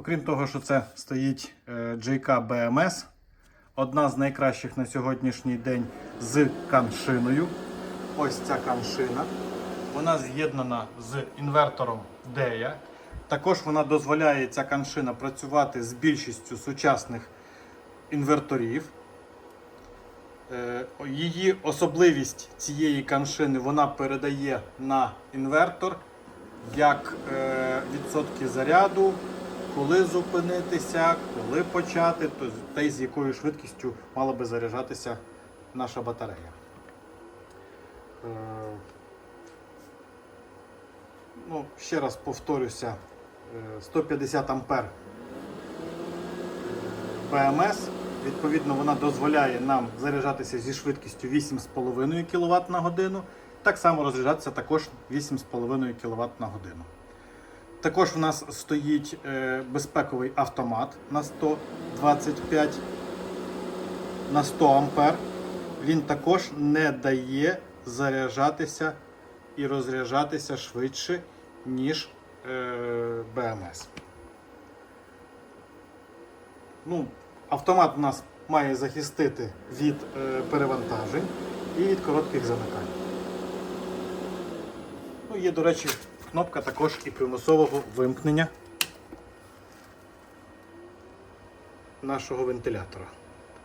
Окрім того, що це стоїть е, JK BMS, одна з найкращих на сьогоднішній день з каншиною. Ось ця каншина. Вона з'єднана з інвертором DEA. Також вона дозволяє ця каншина працювати з більшістю сучасних інверторів. Е, Її особливість цієї каншини вона передає на інвертор як е, відсотки заряду, коли зупинитися, коли почати, то- та й з якою швидкістю мала би заряджатися наша батарея. Е, ну, ще раз повторюся, е, 150 ампер БМС. Відповідно, вона дозволяє нам заряджатися зі швидкістю 8,5 кВт на годину. Так само розряджатися також 8,5 кВт на годину. Також в нас стоїть е, безпековий автомат на 125 на 100 ампер. Він також не дає заряджатися і розряджатися швидше, ніж е, БМС. Ну, автомат у нас має захистити від е, перевантажень і від коротких замикань. Ну, є, до речі, кнопка також і примусового вимкнення нашого вентилятора.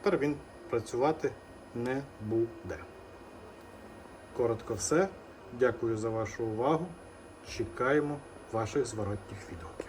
Тепер він працювати не буде. Коротко все. Дякую за вашу увагу. Чекаємо ваших зворотніх відгуків.